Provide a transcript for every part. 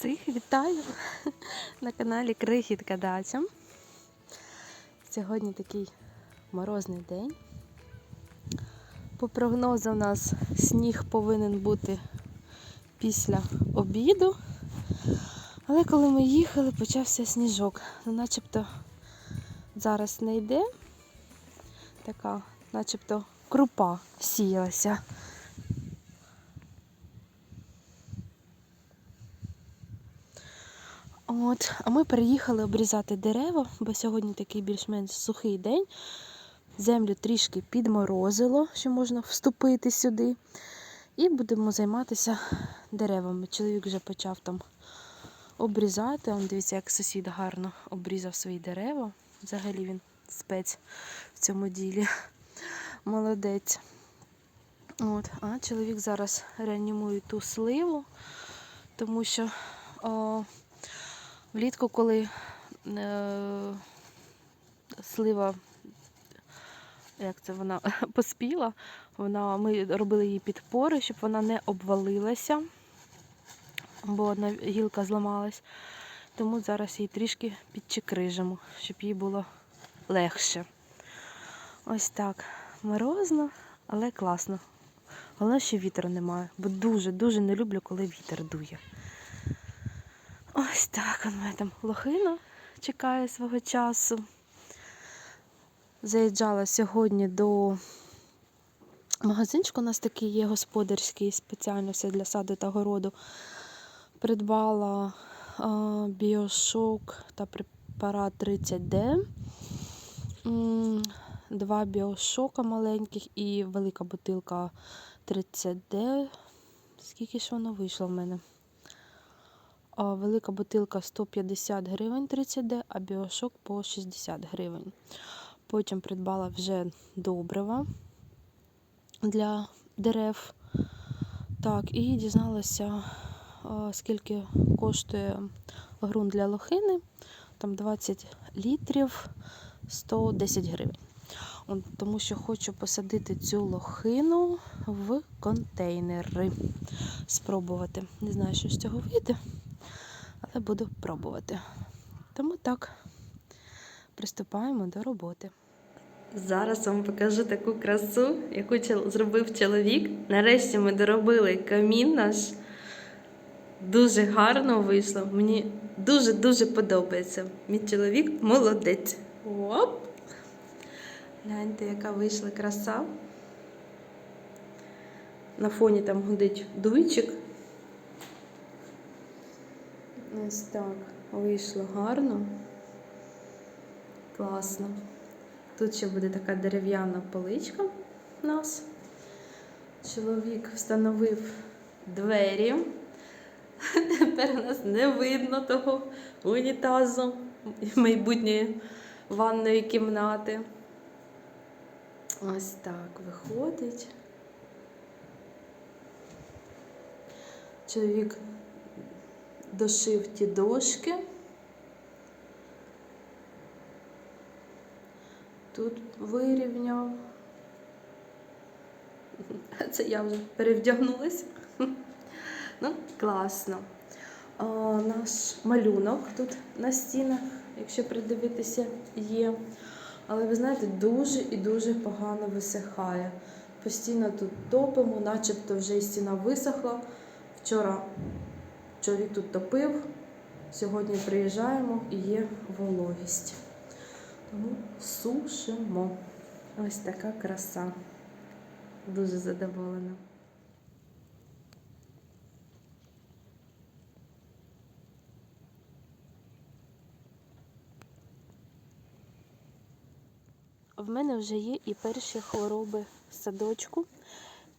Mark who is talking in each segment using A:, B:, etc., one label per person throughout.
A: Всіх вітаю на каналі Крихітка Дача. Сьогодні такий морозний день. По прогнозу у нас сніг повинен бути після обіду. Але коли ми їхали, почався сніжок. Ну, начебто зараз не йде. Така, начебто, крупа сіялася. От, а ми переїхали обрізати дерева, бо сьогодні такий більш-менш сухий день. Землю трішки підморозило, що можна вступити сюди. І будемо займатися деревами. Чоловік вже почав там обрізати. Он дивіться, як сусід гарно обрізав свої дерева. Взагалі він спець в цьому ділі. Молодець. От, а чоловік зараз реанімує ту сливу, тому що влітку, коли е, слива, як це вона поспіла, вона, ми робили її підпори, щоб вона не обвалилася, бо одна гілка зламалась. Тому зараз її трішки підчекрижимо, щоб їй було легше. Ось так. Морозно, але класно. Головне, що вітру немає, бо дуже-дуже не люблю, коли вітер дує. Так, он мене там лохина чекає свого часу. Заїжджала сьогодні до магазинчику, у нас такий є господарський, спеціально все для саду та городу. Придбала біошок та препарат 30D. Два біошока маленьких і велика бутилка 30D. Скільки ж воно вийшло в мене? Велика бутилка 150 гривень 30D, а біошок по 60 гривень. Потім придбала вже добрива для дерев. Так, і дізналася, скільки коштує ґрунт для лохини. Там 20 літрів 110 гривень. Тому що хочу посадити цю лохину в контейнери. Спробувати. Не знаю, що з цього вийде, але буду пробувати. Тому так, приступаємо до роботи. Зараз вам покажу таку красу, яку зробив чоловік. Нарешті ми доробили камін наш. Дуже гарно вийшло. Мені дуже-дуже подобається. Мій чоловік молодець. Оп! Гляньте, яка вийшла краса. На фоні там гудить дуйчик. Ось так вийшло гарно. Класно. Тут ще буде така дерев'яна поличка у нас. Чоловік встановив двері. Тепер у нас не видно того унітазу майбутньої ванної кімнати. Ось так виходить. Чоловік дошив ті дошки. Тут вирівняв. Це я вже перевдягнулася. Ну, класно. А, наш малюнок тут на стінах, якщо придивитися, є. Але ви знаєте, дуже і дуже погано висихає. Постійно тут топимо, начебто вже і стіна висохла. Вчора чоловік тут топив, сьогодні приїжджаємо і є вологість. Тому сушимо. Ось така краса. Дуже задоволена. В мене вже є і перші хвороби в садочку.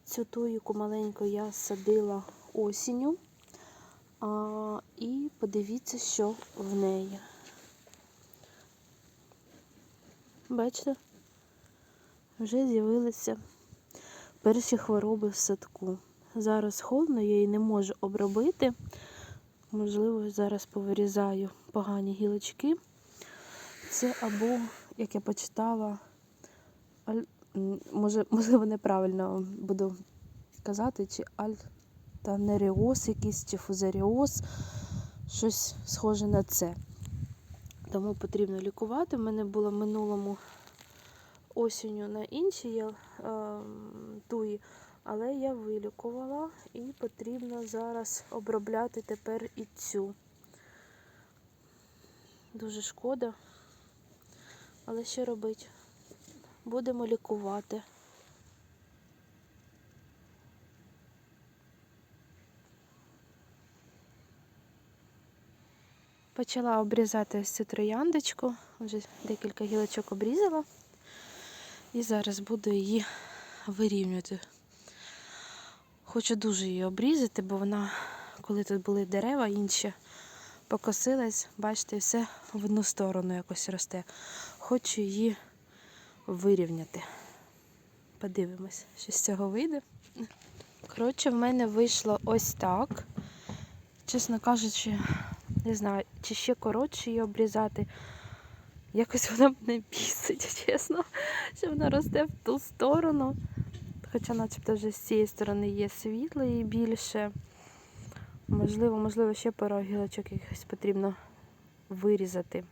A: Цю туїку маленьку я садила осінню. І подивіться, що в неї. Бачите? Вже з'явилися перші хвороби в садку. Зараз холодно, я її не можу обробити. Можливо, зараз повирізаю погані гілочки. Це або, як я почитала, аль... може, можливо, неправильно буду казати, чи альтанеріоз якийсь, чи фузаріоз. щось схоже на це. Тому потрібно лікувати. У мене було минулому осінню на іншій я, е, туї, але я вилікувала і потрібно зараз обробляти тепер і цю. Дуже шкода. Але що робити? Будемо лікувати. Почала обрізати ось цю трояндочку. Вже декілька гілочок обрізала. І зараз буду її вирівнювати. Хочу дуже її обрізати, бо вона, коли тут були дерева інші, покосилась, бачите, все в одну сторону якось росте. Хочу її вирівняти. Подивимось, що з цього вийде. Коротше, в мене вийшло ось так. Чесно кажучи, не знаю, чи ще коротше її обрізати. Якось вона мене бісить, чесно, що вона росте в ту сторону. Хоча начебто вже з цієї сторони є світло і більше. Можливо, можливо, ще пару гілочок якихось потрібно вирізати.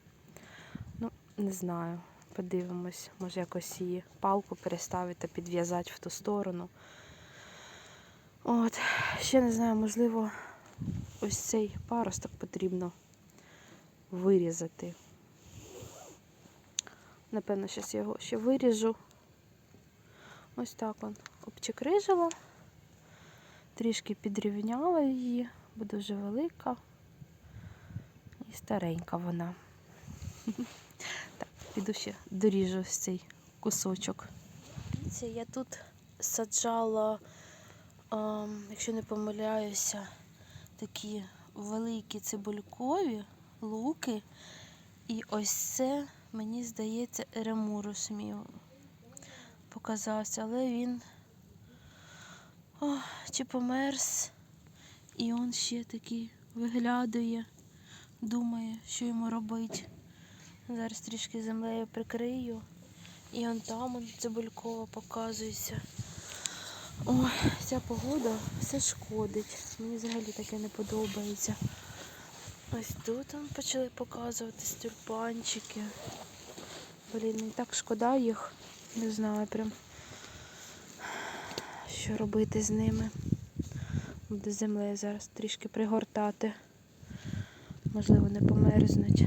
A: Ну, не знаю. Подивимось, може якось її палку переставити, підв'язати в ту сторону. От, ще не знаю, можливо, ось цей паросток потрібно вирізати. Напевно, зараз я його ще виріжу. Ось так он обчекрижила, трішки підрівняла її, бо дуже велика і старенька вона. Так, піду ще доріжу ось цей кусочок. Я тут саджала, ем, якщо не помиляюся, такі великі цибулькові луки. І ось це, мені здається, еремурус мій показався, але він о, чи померз, і він ще такий виглядає, думає, що йому робити. Зараз трішки землею прикрию. І он там цибулькова показується. Ой, ця погода все шкодить. Мені взагалі таке не подобається. Ось тут там почали показувати тюльпанчики. Блін, мені так шкода їх. Не знаю прям, що робити з ними. Буду землею зараз трішки пригортати. Можливо, не померзнуть.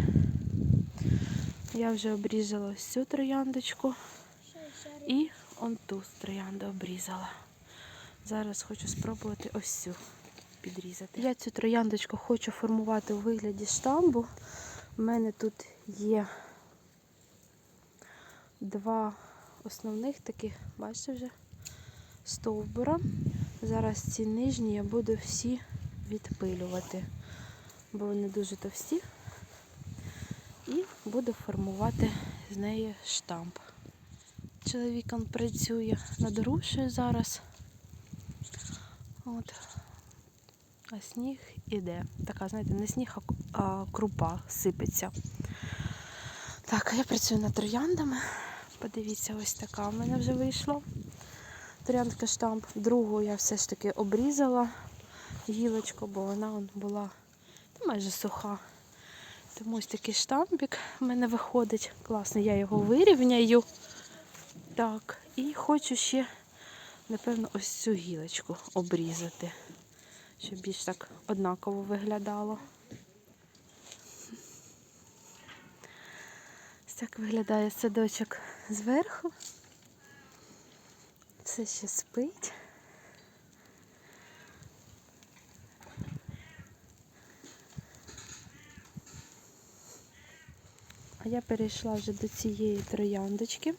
A: Я вже обрізала ось цю трояндочку і он ту троянду обрізала. Зараз хочу спробувати ось цю підрізати. Я цю трояндочку хочу формувати у вигляді штамбу. У мене тут є два основних таких, бачите вже, стовбура. Зараз ці нижні я буду всі відпилювати, бо вони дуже товсті. І буду формувати з неї штамп. Чоловік працює над грушею зараз. От. А сніг іде. Така, знаєте, не сніг, а крупа сипеться. Так, я працюю над трояндами. Подивіться, ось така в мене вже вийшла. Трояндка штамп. Другу я все ж таки обрізала гілочку, бо вона була ну, майже суха. Тому ось такий штампик в мене виходить. Класний, я його вирівняю. Так, і хочу ще, напевно, ось цю гілочку обрізати, щоб більш так однаково виглядало. Ось так виглядає садочок зверху. Все ще спить. А я перейшла вже до цієї трояндочки.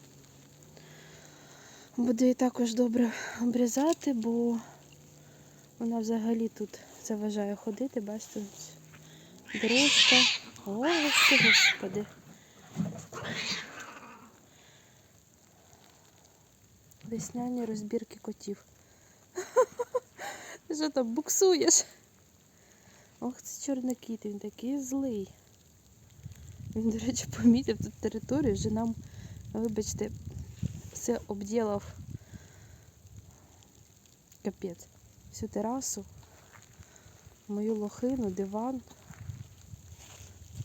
A: Буду її також добре обрізати, бо вона взагалі тут заважає ходити, бачите, дорожка. О, господи. Весняні розбірки котів. Ти що там буксуєш? Ох, це чорний кіт, він такий злий. Він, до речі, помітив тут територію, вже нам, вибачте, все обділав капець. Всю терасу, мою лохину, диван.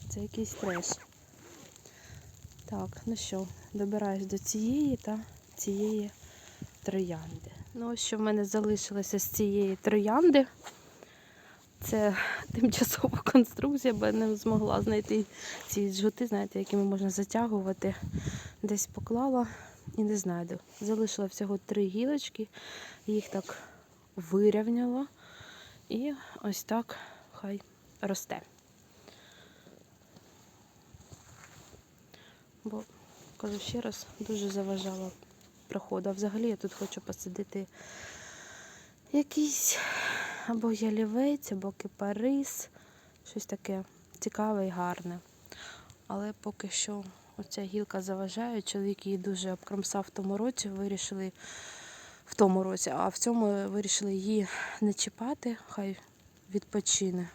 A: Це якийсь треш. Так, ну що, добираюсь до цієї та цієї троянди. Ну, ось що в мене залишилося з цієї троянди. Це тимчасова конструкція, бо я не змогла знайти ці жгути, знаєте, якими можна затягувати. Десь поклала і не знайду. Залишила всього три гілочки, їх так вирівняла. І ось так хай росте. Бо, кажу ще раз, дуже заважала проходу. А взагалі я тут хочу посадити якийсь або ялівець, або кипарис, щось таке цікаве і гарне. Але поки що оця гілка заважає, чоловік її дуже обкромсав в тому році, вирішили в тому році, а в цьому вирішили її не чіпати, хай відпочине.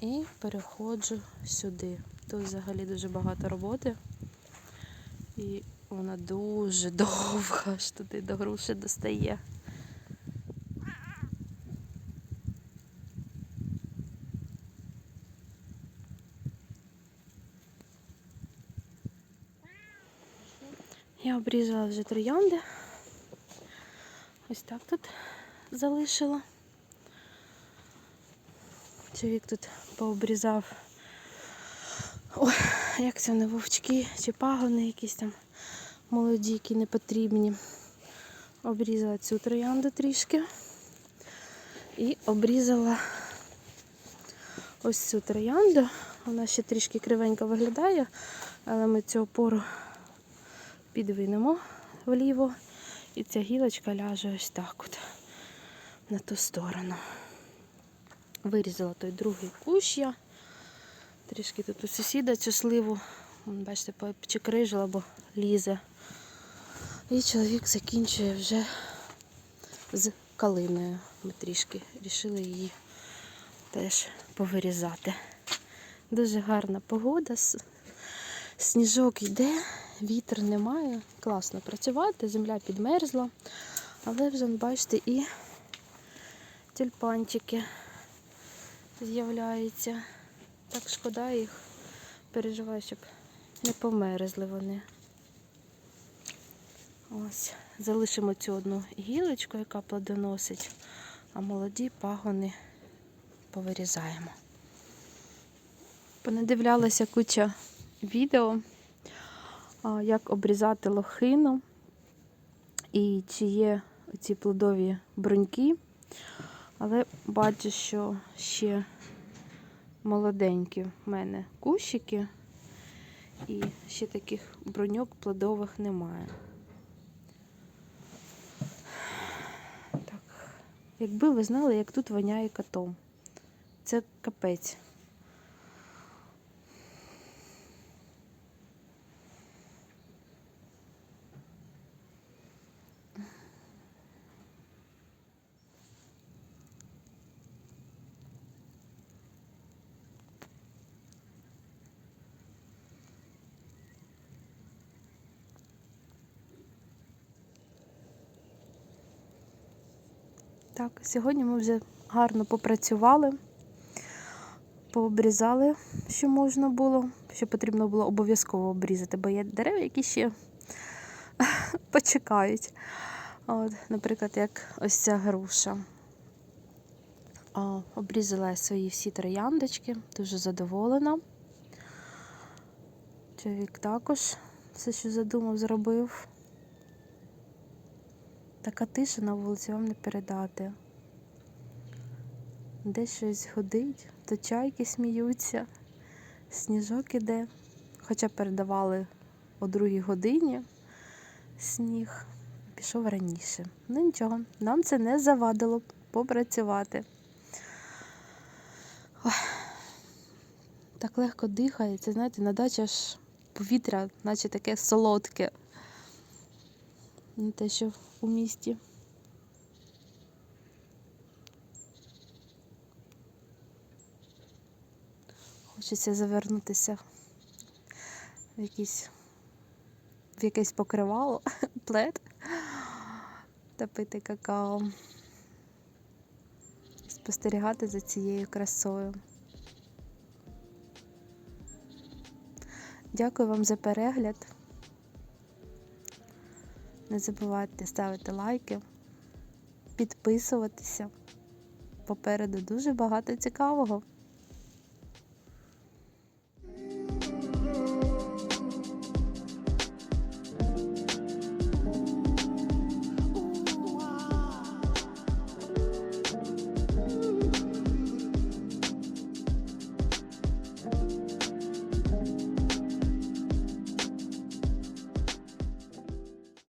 A: І переходжу сюди. Тут взагалі дуже багато роботи. І вона дуже довга, аж туди до груші достає. Я обрізала вже троянди. Ось так тут залишила. Чоловік тут пообрізав. Ой, як це не вовчки чи пагони якісь там молоді, які не потрібні. Обрізала цю троянду трішки. І обрізала ось цю троянду. Вона ще трішки кривенько виглядає, але ми цю опору підвинемо вліво. І ця гілочка ляже ось так от на ту сторону. Вирізала той другий кущ я. Трішки тут у сусіда цю сливу, бачите, почекрижила, бо лізе. І чоловік закінчує вже з калиною. Ми трішки рішили її теж повирізати. Дуже гарна погода, сніжок йде, вітер немає. Класно працювати, земля підмерзла. Але вже, бачите, і тюльпанчики з'являються. Так шкода їх. Переживаю, щоб не померзли вони. Ось, залишимо цю одну гілочку, яка плодоносить, а молоді пагони повирізаємо. Понадивлялася куча відео, як обрізати лохину і чи є ці плодові бруньки. Але бачу, що ще молоденькі в мене кущики, і ще таких бруньок плодових немає. Так, якби ви знали, як тут воняє котом. Це капець. Так, сьогодні ми вже гарно попрацювали, пообрізали, що можна було, що потрібно було обов'язково обрізати, бо є дерева, які ще почекають. От, наприклад, як ось ця груша. О, обрізала свої всі трояндочки, дуже задоволена. Чоловік також все, що задумав, зробив. Така тиша на вулиці вам не передати. Де щось годить, то чайки сміються, сніжок іде. Хоча передавали о другій годині сніг, пішов раніше. Ну нічого, нам це не завадило попрацювати. Ой, так легко дихається, знаєте, на дачі аж повітря, наче таке солодке. Не те, що у місті. Хочеться завернутися в якийсь, в якесь покривало, плед та пити какао. Спостерігати за цією красою. Дякую вам за перегляд. Не забувайте ставити лайки, підписуватися. Попереду дуже багато цікавого.